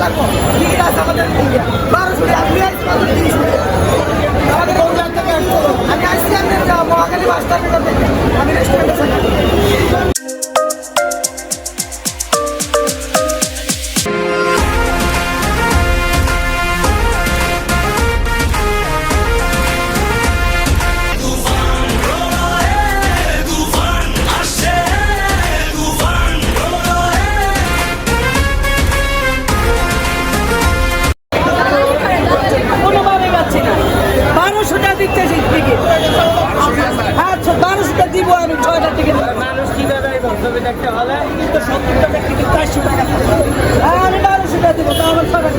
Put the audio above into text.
থাকব টিকিট আছে, আমাদের বারোশো আমি আসছি মাত্র তিনশো আমাদের জায়গা থেকে আসছো আমি আসছি, আমি মহাকালী বাস আমি রেস্টুরেন্টে থাকি আচ্ছা মানুষকে দিব আমি ছয়টা টিকিট মানুষ কীভাবে ভক্তকে দেখতে হলে? কিন্তু সত্তরটা টিকিট চারশো টাকা। আমি মানুষটা দিব তা আমার ছয়টা